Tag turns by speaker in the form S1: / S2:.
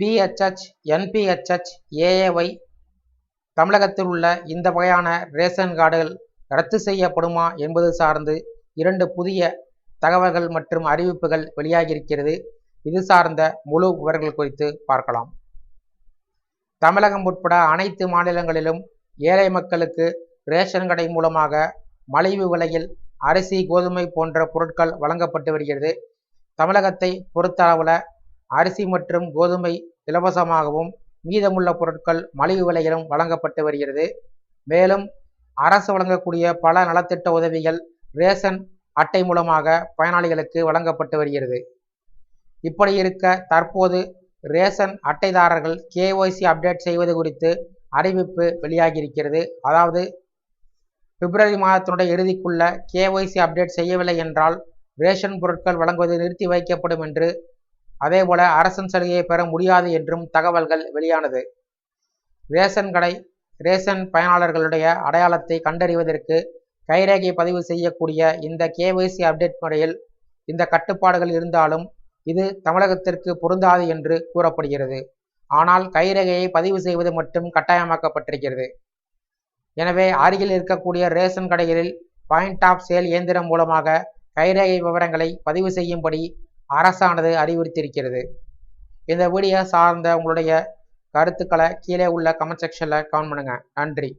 S1: PHH NPHH AAY தமிழகத்தில் உள்ள இந்த வகையான ரேஷன் கார்டுகள் ரத்து செய்யப்படுமா என்பது சார்ந்து இரண்டு புதிய தகவல்கள் மற்றும் அறிவிப்புகள் வெளியாகியிருக்கிறது. இது சார்ந்த முழு விவரங்கள் குறித்து பார்க்கலாம். தமிழகம் உட்பட அனைத்து மாநிலங்களிலும் ஏழை மக்களுக்கு ரேஷன் கடை மூலமாக மலிவு விலையில் அரிசி கோதுமை போன்ற பொருட்கள் வழங்கப்பட்டு வருகிறது. தமிழகத்தை பொறுத்தளவில் அரிசி மற்றும் கோதுமை இலவசமாகவும் மீதமுள்ள பொருட்கள் மலிவு விலையிலும் வழங்கப்பட்டு வருகிறது. மேலும் அரசு வழங்கக்கூடிய பல நலத்திட்ட உதவிகள் ரேஷன் அட்டை மூலமாக பயனாளிகளுக்கு வழங்கப்பட்டு வருகிறது. இப்படி இருக்க தற்போது ரேஷன் அட்டைதாரர்கள் கேஒய்சி அப்டேட் செய்வது குறித்து அறிவிப்பு வெளியாகியிருக்கிறது. அதாவது பிப்ரவரி மாதத்தினுடைய இறுதிக்குள்ள கேஒய்சி அப்டேட் செய்யவில்லை என்றால் ரேஷன் பொருட்கள் வழங்குவது நிறுத்தி வைக்கப்படும் என்று அதேபோல அரசன் சலுகையை பெற முடியாது என்றும் தகவல்கள் வெளியானது. ரேஷன் கடை ரேஷன் பயனாளர்களுடைய அடையாளத்தை கண்டறிவதற்கு கைரேகை பதிவு செய்யக்கூடிய இந்த கேஒய்சி அப்டேட் முறையில் இந்த கட்டுப்பாடுகள் இருந்தாலும் இது தமிழகத்திற்கு பொருந்தாது என்று கூறப்படுகிறது. ஆனால் கைரேகையை பதிவு செய்வது மட்டும் கட்டாயமாக்கப்பட்டிருக்கிறது. எனவே அருகில் இருக்கக்கூடிய ரேஷன் கடைகளில் பாயிண்ட் ஆஃப் சேல் இயந்திரம் மூலமாக கைரேகை விவரங்களை பதிவு செய்யும்படி அரசானது அறிவுறுத்தியிருக்கிறது. இந்த வீடியோ சார்ந்த உங்களுடைய கருத்துக்களை கீழே உள்ள கமெண்ட் செக்ஷனில் கமெண்ட் பண்ணுங்கள் நன்றி.